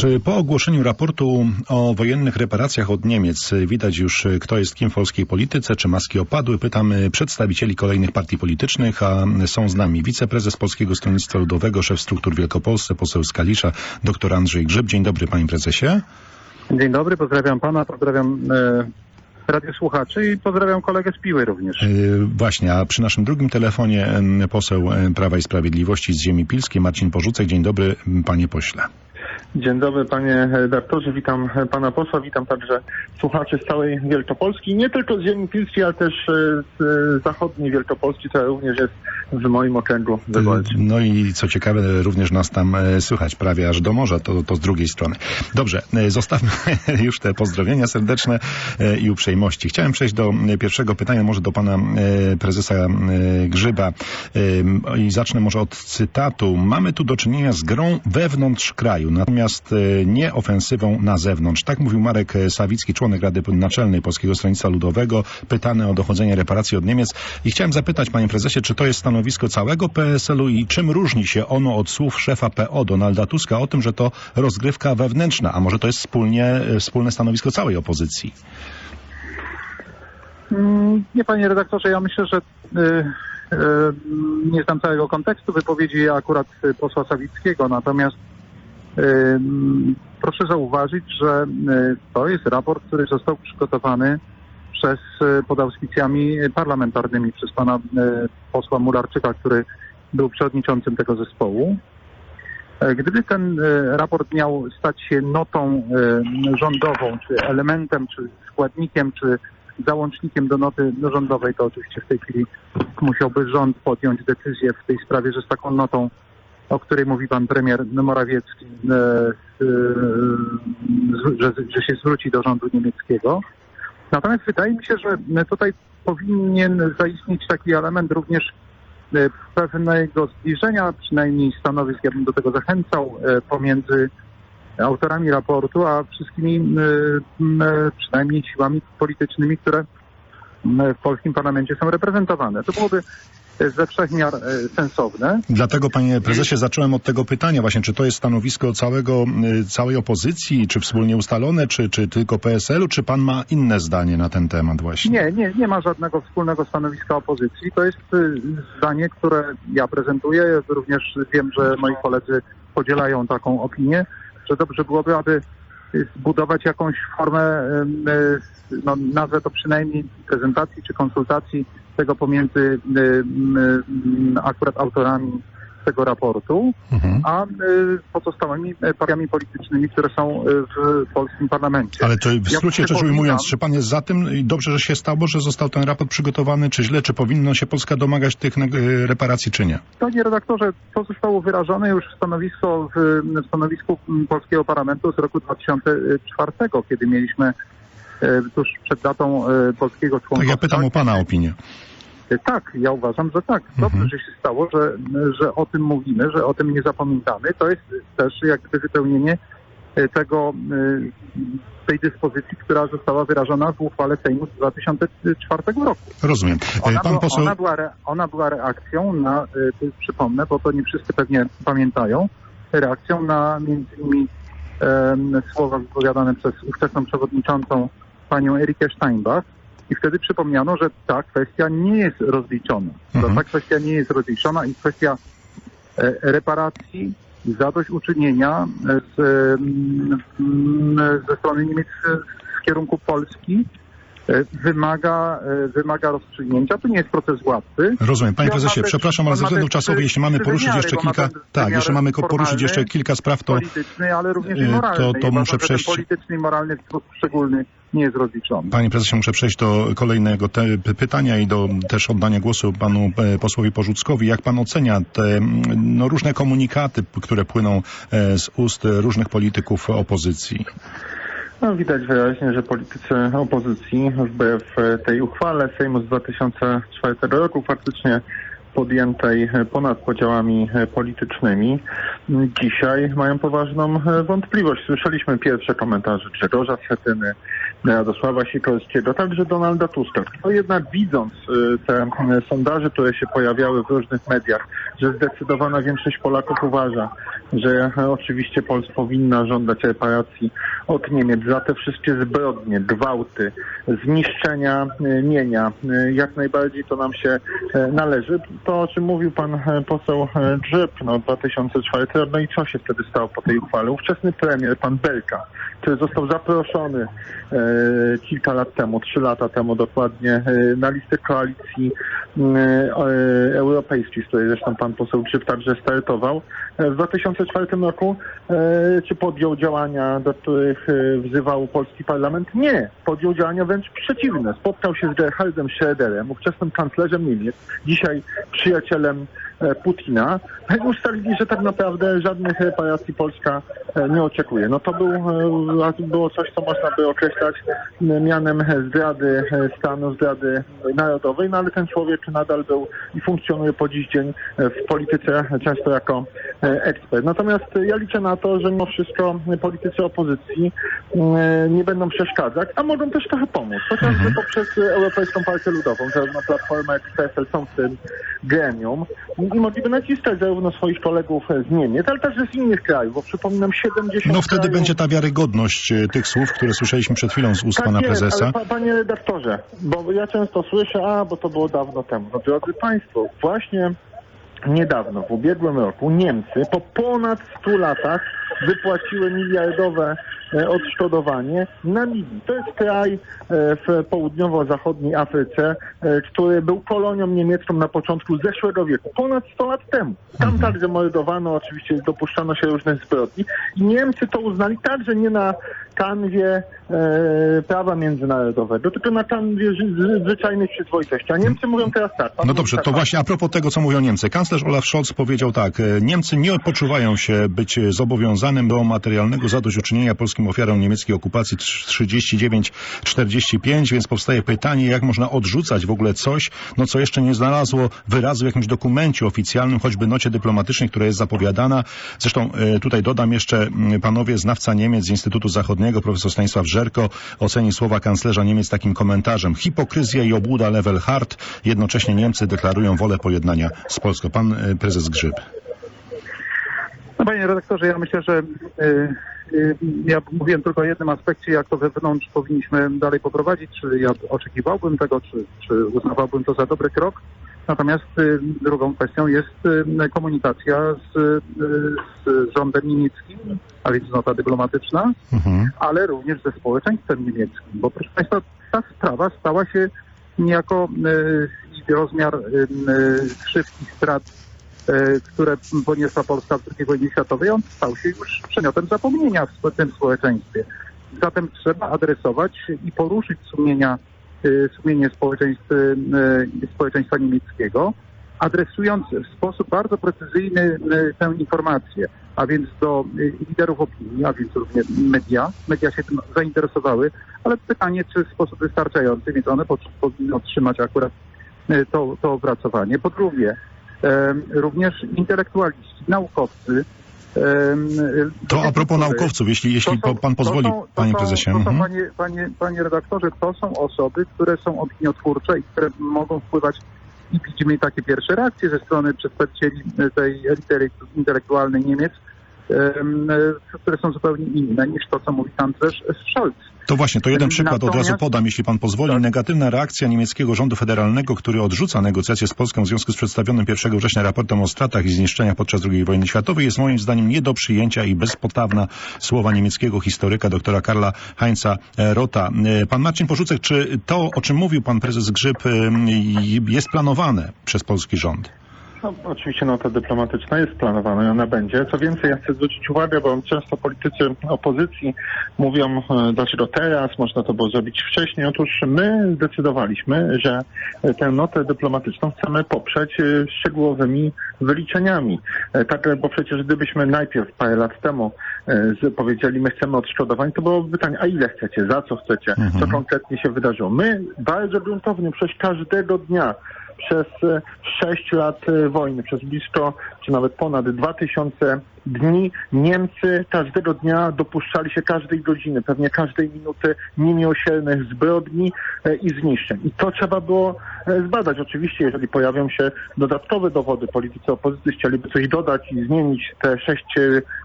Czy po ogłoszeniu raportu o wojennych reparacjach od Niemiec widać już, kto jest kim w polskiej polityce? Czy maski opadły? Pytamy przedstawicieli kolejnych partii politycznych, a są z nami wiceprezes Polskiego Stronnictwa Ludowego, szef struktur Wielkopolsce, poseł z Kalisza, dr Andrzej Grzyb. Dzień dobry, panie prezesie. Dzień dobry, pozdrawiam pana, pozdrawiam e, radiosłuchaczy i pozdrawiam kolegę z Piły również. Yy, Właśnie, a przy naszym drugim telefonie poseł em, Prawa i Sprawiedliwości z ziemi pilskiej, Marcin Porzucek. Dzień dobry, panie pośle. Dzień dobry panie redaktorze, witam pana posła, witam także słuchaczy z całej Wielkopolski, nie tylko z ziemi pilskiej, ale też e, z e, zachodniej Wielkopolski, która również jest w moim okręgu wyborczym. No i co ciekawe, również nas tam e, słychać prawie aż do morza, to, to z drugiej strony. Dobrze, zostawmy już te pozdrowienia serdeczne i uprzejmości. Chciałem przejść do pierwszego pytania, może do pana prezesa Grzyba i zacznę może od cytatu. Mamy tu do czynienia z grą wewnątrz kraju, natomiast e, nie ofensywą na zewnątrz. Tak mówił Marek Sawicki, członek Rady Naczelnej Polskiego Stronnictwa Ludowego, pytany o dochodzenie reparacji od Niemiec. I chciałem zapytać, panie prezesie, czy to jest stanowisko całego PSL-u i czym różni się ono od słów szefa PO Donalda Tuska o tym, że to rozgrywka wewnętrzna, a może to jest wspólnie, e, wspólne stanowisko całej opozycji? Mm, Nie panie redaktorze, ja myślę, że nie znam całego kontekstu wypowiedzi akurat posła Sawickiego, natomiast proszę zauważyć, że y, to jest raport, który został przygotowany przez, y, pod auspicjami parlamentarnymi przez pana y, posła Mularczyka, który był przewodniczącym tego zespołu. E, Gdyby ten raport miał stać się notą rządową, czy elementem, czy składnikiem, czy załącznikiem do noty rządowej, to oczywiście w tej chwili musiałby rząd podjąć decyzję w tej sprawie, że z taką notą, o której mówi pan premier Morawiecki, e, e, że, że się zwróci do rządu niemieckiego. Natomiast wydaje mi się, że tutaj powinien zaistnieć taki element również e, pewnego zbliżenia, przynajmniej stanowisk, ja bym do tego zachęcał, pomiędzy autorami raportu, a wszystkimi przynajmniej siłami politycznymi, które w polskim parlamencie są reprezentowane. To byłoby ze wszech miar e, sensowne. Dlatego, panie prezesie, zacząłem od tego pytania właśnie, czy to jest stanowisko całego, y, całej opozycji, czy wspólnie ustalone, czy, czy tylko PSL-u, czy pan ma inne zdanie na ten temat właśnie? Nie, nie, nie ma żadnego wspólnego stanowiska opozycji. To jest y, zdanie, które ja prezentuję. Również wiem, że moi koledzy podzielają taką opinię, że dobrze byłoby, aby zbudować jakąś formę, y, no, nazwę to przynajmniej prezentacji czy konsultacji tego pomiędzy akurat autorami tego raportu, Mhm. a y, pozostałymi y, partiami politycznymi, które są y, w polskim parlamencie. Ale to w Ja skrócie rzecz przypominam- ujmując, czy pan jest za tym i dobrze, że się stało, że został ten raport przygotowany, czy źle, czy powinno się Polska domagać tych reparacji, czy nie? Panie redaktorze, to zostało wyrażone już w, stanowisko, w, w stanowisku polskiego parlamentu z roku 2004, kiedy mieliśmy tuż przed datą polskiego Tak, członkostwa. ja pytam o pana opinię. E, Tak, ja uważam, że tak. Dobrze, Mhm. że się stało, że, że o tym mówimy, że o tym nie zapominamy. To jest też jak gdyby wypełnienie e, tego, e, tej dyspozycji, która została wyrażona w uchwale Sejmu z 2004 roku. Rozumiem. Ona, Pan była, poseł... ona, była, re, ona była reakcją na, przypomnę, bo to nie wszyscy pewnie pamiętają, reakcją na między innymi em, słowa wypowiadane przez ówczesną przewodniczącą panią Erikę Steinbach i wtedy przypomniano, że ta kwestia nie jest rozliczona. Mhm. Ta kwestia nie jest rozliczona i kwestia e, reparacji zadośćuczynienia z, ze strony Niemiec w kierunku Polski e, wymaga, e, wymaga rozstrzygnięcia. To nie jest proces łatwy. Rozumiem. Panie prezesie, przepraszam, ale ze względów czasowych, jeśli mamy poruszyć wymiary, jeszcze kilka... Tak, jeśli mamy poruszyć jeszcze kilka spraw, to... polityczny, ale również i moralny. to- to muszę przejść- polityczny i moralny w sposób szczególny nie jest rozliczony. Panie prezesie, muszę przejść do kolejnego pytania i do też oddania głosu panu e, posłowi Porzuckowi. Jak pan ocenia te no, różne komunikaty, które płyną e, z ust różnych polityków opozycji? No, widać wyraźnie, że politycy opozycji wbrew tej uchwale Sejmu z 2004 roku faktycznie podjętej e, ponad podziałami e, politycznymi, m, dzisiaj mają poważną e, wątpliwość. Słyszeliśmy pierwsze komentarze Grzegorza Schetyny, Radosława Sikorskiego, także Donalda Tuska. To jednak widząc te sondaże, które się pojawiały w różnych mediach, że zdecydowana większość Polaków uważa, że oczywiście Polska powinna żądać reparacji od Niemiec za te wszystkie zbrodnie, gwałty, zniszczenia mienia. Jak najbardziej to nam się należy. To, o czym mówił pan e, poseł e, Grzyb, no 2004 rok, no i co się wtedy stało po tej uchwale? Ówczesny premier, pan Belka, który został zaproszony e, kilka lat temu, trzy lata temu dokładnie, e, na listę koalicji e, e, europejskiej, z której zresztą pan poseł Grzyb także startował, e, w 2004 roku, e, czy podjął działania, do których e, wzywał polski parlament? Nie. Podjął działania wręcz przeciwne. Spotkał się z Gerhardem Schröderem, ówczesnym kanclerzem Niemiec, dzisiaj przyjacielem e, Putina, ustalili, że tak naprawdę żadnych reparacji Polska e, nie oczekuje. No to był, e, było coś, co można by określać mianem zdrady stanu, zdrady narodowej, no ale ten człowiek nadal był i funkcjonuje po dziś dzień w polityce często jako ekspert. Natomiast ja liczę na to, że mimo wszystko politycy opozycji nie będą przeszkadzać, a mogą też trochę pomóc, chociażby poprzez Europejską Partię Ludową, zarówno Platforma jak i PSL są w tym gremium i mogliby naciskać zarówno swoich kolegów z Niemiec, ale także z innych krajów, bo przypominam 70 No wtedy krajów... będzie ta wiarygodność e, tych słów, które słyszeliśmy przed chwilą z ust Tak pana jest, prezesa. ale pa, panie redaktorze, bo ja często słyszę, a bo to było dawno temu. No drodzy państwo, właśnie niedawno, w ubiegłym roku Niemcy po ponad 100 latach wypłaciły miliardowe e, odszkodowanie Namibii. To jest kraj e, w południowo-zachodniej Afryce, e, który był kolonią niemiecką na początku zeszłego wieku, ponad 100 lat temu. Tam także mordowano, oczywiście dopuszczano się różnych zbrodni i Niemcy to uznali także nie na kanwie e, prawa międzynarodowego, tylko na kanwie zwyczajnej przyzwoitości. A Niemcy mówią teraz tak. No dobrze, to właśnie a propos tego, co mówią Niemcy. Kanclerz Olaf Scholz powiedział tak, e, Niemcy nie poczuwają się być e, zobowiązanym do materialnego zadośćuczynienia polskim niemieckiej okupacji 39-45, więc powstaje pytanie, jak można odrzucać w ogóle coś, no co jeszcze nie znalazło wyrazu w jakimś dokumencie oficjalnym, choćby nocie dyplomatycznej, która jest zapowiadana. Zresztą e, tutaj dodam jeszcze, panowie, znawca Niemiec z Instytutu Zachodniego, profesor Stanisław Żerko, oceni słowa kanclerza Niemiec takim komentarzem. Hipokryzja i obłuda level hard. Jednocześnie Niemcy deklarują wolę pojednania z Polską. Pan e, prezes Grzyb. No panie redaktorze, ja myślę, że y, ja mówiłem tylko o jednym aspekcie, jak to wewnątrz powinniśmy dalej poprowadzić, czy ja oczekiwałbym tego, czy, czy uznawałbym to za dobry krok. Natomiast y, drugą kwestią jest y, komunikacja z, y, z rządem niemieckim, a więc nota dyplomatyczna, Mhm. ale również ze społeczeństwem niemieckim. Bo proszę Państwa, ta sprawa stała się niejako rozmiar krzywd i strat, które poniosła Polska w II wojnie światowej, on stał się już przedmiotem zapomnienia w tym społeczeństwie. Zatem trzeba adresować i poruszyć sumienia, e, sumienie społeczeństw, e, społeczeństwa niemieckiego, adresując w sposób bardzo precyzyjny e, tę informację, a więc do e, liderów opinii, a więc również media. Media się tym zainteresowały, ale pytanie, czy w sposób wystarczający, więc one po- powinny otrzymać akurat e, to, to opracowanie. Po drugie, również intelektualiści, naukowcy. To a propos naukowców, jeśli, jeśli są- pan pozwoli, to są- to panie prezesie. To są, Mhm. panie, panie, panie redaktorze, to są osoby, które są opiniotwórcze i które mogą wpływać i widzimy takie pierwsze reakcje ze strony przedstawicieli tej elity intelektualnej Niemiec, em, które są zupełnie inne niż to, co mówi kanclerz Scholz. To właśnie, to jeden przykład od razu Natomiast- podam, jeśli pan pozwoli. Tak. Negatywna reakcja niemieckiego rządu federalnego, który odrzuca negocjacje z Polską w związku z przedstawionym 1 września raportem o stratach i zniszczeniach podczas II wojny światowej jest moim zdaniem nie do przyjęcia i bezpotawna słowa niemieckiego historyka doktora Karla Heinza e, Rota. E, Pan Marcin Porzucek, czy to, o czym mówił pan prezes Grzyb, e, jest planowane przez polski rząd? No, oczywiście nota dyplomatyczna jest planowana i ona będzie. Co więcej, ja chcę zwrócić uwagę, bo często politycy opozycji mówią, e, dlaczego teraz, można to było zrobić wcześniej. Otóż my zdecydowaliśmy, że tę notę dyplomatyczną chcemy poprzeć e, szczegółowymi wyliczeniami. E, Tak, bo przecież gdybyśmy najpierw parę lat temu powiedzieli, my chcemy odszkodowań, to byłoby pytanie, a ile chcecie, za co chcecie, co Mhm. konkretnie się wydarzyło. My bardzo gruntownie, przecież każdego dnia przez e, sześć lat e, wojny, przez blisko czy nawet ponad 2000 dni Niemcy każdego dnia dopuszczali się każdej godziny, pewnie każdej minuty niemiłosiernych zbrodni e, i zniszczeń. I to trzeba było e, zbadać. Oczywiście, jeżeli pojawią się dodatkowe dowody, politycy opozycji chcieliby coś dodać i zmienić te 6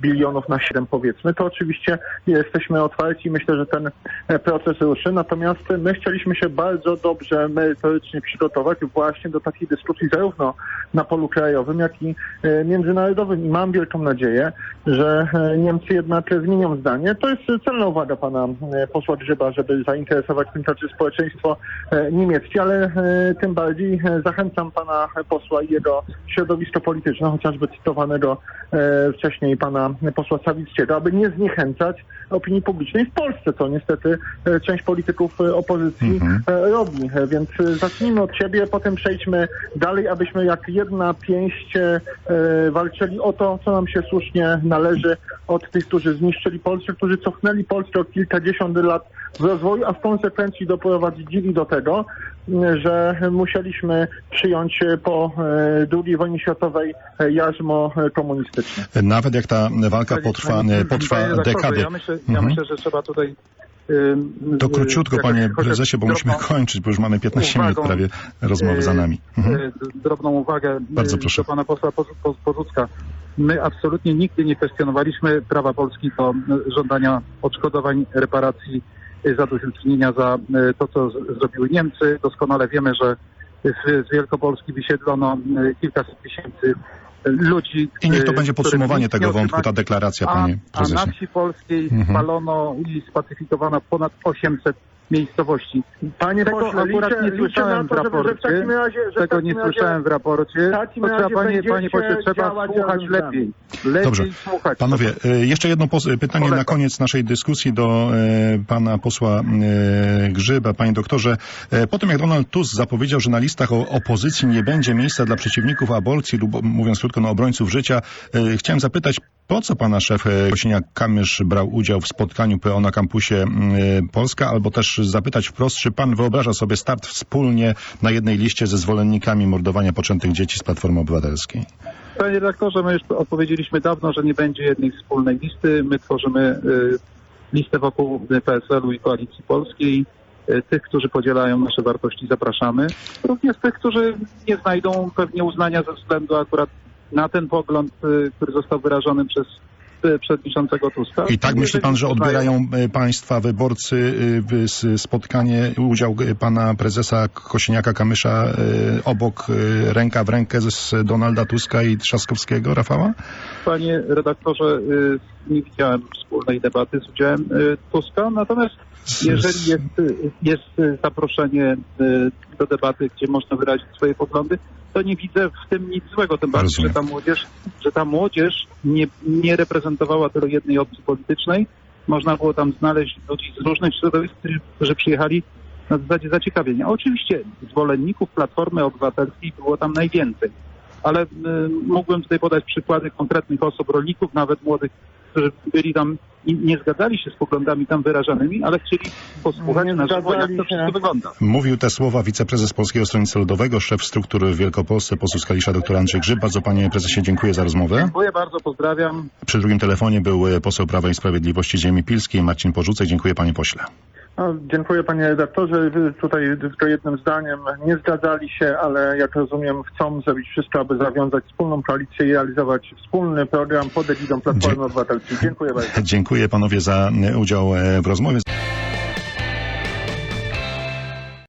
bilionów na 7 powiedzmy, to oczywiście jesteśmy otwarci i myślę, że ten e, proces ruszy. Natomiast my chcieliśmy się bardzo dobrze merytorycznie przygotować właśnie do takiej dyskusji zarówno na polu krajowym, jak i międzynarodowym. I mam wielką nadzieję, że e, Niemcy jednak zmienią zdanie. To jest celna uwaga pana e, posła Grzyba, żeby zainteresować tym także społeczeństwo e, niemieckie, ale e, tym bardziej e, zachęcam pana posła i jego środowisko polityczne, chociażby cytowanego e, wcześniej pana posła Sawickiego, aby nie zniechęcać opinii publicznej w Polsce, co niestety e, część polityków e, opozycji Mhm. e, robi. E, Więc e, zacznijmy od siebie, potem przejdźmy dalej, abyśmy jak jedna pięść e, e, walczyli o to, co nam się słusznie należy od tych, którzy zniszczyli Polskę, którzy cofnęli Polskę o kilkadziesiąt lat w rozwoju, a w konsekwencji doprowadzili do tego, m, że musieliśmy przyjąć e, po e, II wojnie światowej e, jarzmo e, komunistyczne. Nawet jak ta walka potrwa, potrwa dekady. Ja myślę, ja Mhm. myślę, że trzeba tutaj... To y, króciutko, jakoś- panie prezesie, bo musimy kończyć, bo już mamy 15 minut uwagą, prawie rozmowy za nami. Mhm. y, drobną uwagę Bardzo y, proszę. do pana posła Porzucka. My absolutnie nigdy nie kwestionowaliśmy prawa Polski do y, żądania odszkodowań, reparacji, y, zadośćuczynienia za y, to, co zrobiły Niemcy. Doskonale wiemy, że z, Wielkopolski wysiedlono y, kilkaset tysięcy y, ludzi. I niech to y, będzie podsumowanie tego wątku, ta deklaracja, A, panie a na prezesie. wsi polskiej Mhm. spalono i spacyfikowano ponad 800 miejscowości. Panie Tego pośle, akurat liczę, nie słyszałem na to, w żeby, że w raporcie. takim razie, że Tego nie razie, słyszałem w raporcie. w To trzeba, panie, panie pośle, trzeba słuchać lepiej. Lepiej Dobrze. słuchać. Panowie, e, jeszcze jedno pytanie Polecam. na koniec naszej dyskusji do e, pana posła e, Grzyba. Panie doktorze, e, po tym jak Donald Tusk zapowiedział, że na listach o opozycji nie będzie miejsca dla przeciwników aborcji lub mówiąc krótko, no, obrońców życia, e, chciałem zapytać, po co pana szef e, Kosiniak-Kamysz brał udział w spotkaniu PO na kampusie e, Polska, albo też zapytać wprost, czy pan wyobraża sobie start wspólnie na jednej liście ze zwolennikami mordowania poczętych dzieci z Platformy Obywatelskiej? Panie redaktorze, my już odpowiedzieliśmy dawno, że nie będzie jednej wspólnej listy. My tworzymy y, listę wokół PSL-u i Koalicji Polskiej. Tych, którzy podzielają nasze wartości, zapraszamy. Również tych, którzy nie znajdą pewnie uznania ze względu akurat na ten pogląd, y, który został wyrażony przez y, przewodniczącego Tuska. I tak myśli pan, że odbierają e, państwa wyborcy y, spotkanie, udział pana prezesa Kosiniaka-Kamysza obok ręka w rękę z- Donalda Tuska i Trzaskowskiego, Rafała? Panie redaktorze, y, nie widziałem wspólnej debaty z udziałem y, Tuska, natomiast jeżeli jest, y, jest y, zaproszenie y, do debaty, gdzie można wyrazić swoje poglądy, to nie widzę w tym nic złego, tym bardziej, że ta młodzież, że ta młodzież nie, nie reprezentowała tylko jednej opcji politycznej. Można było tam znaleźć ludzi z różnych środowisk, którzy przyjechali na zasadzie zaciekawienia. Oczywiście zwolenników Platformy Obywatelskiej było tam najwięcej ale y, mógłbym tutaj podać przykłady konkretnych osób, rolników, nawet młodych, którzy byli tam i nie zgadzali się z poglądami tam wyrażanymi, ale chcieli posłuchać Nie na żywo, jak to wszystko wygląda. Mówił te słowa wiceprezes Polskiego Stronnictwa Ludowego, szef struktur w Wielkopolsce, poseł z Kalisza, dr Andrzej Grzyb. Bardzo panie prezesie dziękuję za rozmowę. Dziękuję bardzo, pozdrawiam. Przy drugim telefonie był e, poseł Prawa i Sprawiedliwości Ziemi Pilskiej, Marcin Porzucek. Dziękuję panie pośle. No, dziękuję panie redaktorze. Tutaj tylko jednym zdaniem nie zgadzali się, ale jak rozumiem chcą zrobić wszystko, aby zawiązać wspólną koalicję i realizować wspólny program pod egidą Platformy Dzie- Obywatelskiej. Dziękuję bardzo. Dziękuję panowie za e, udział e, w rozmowie.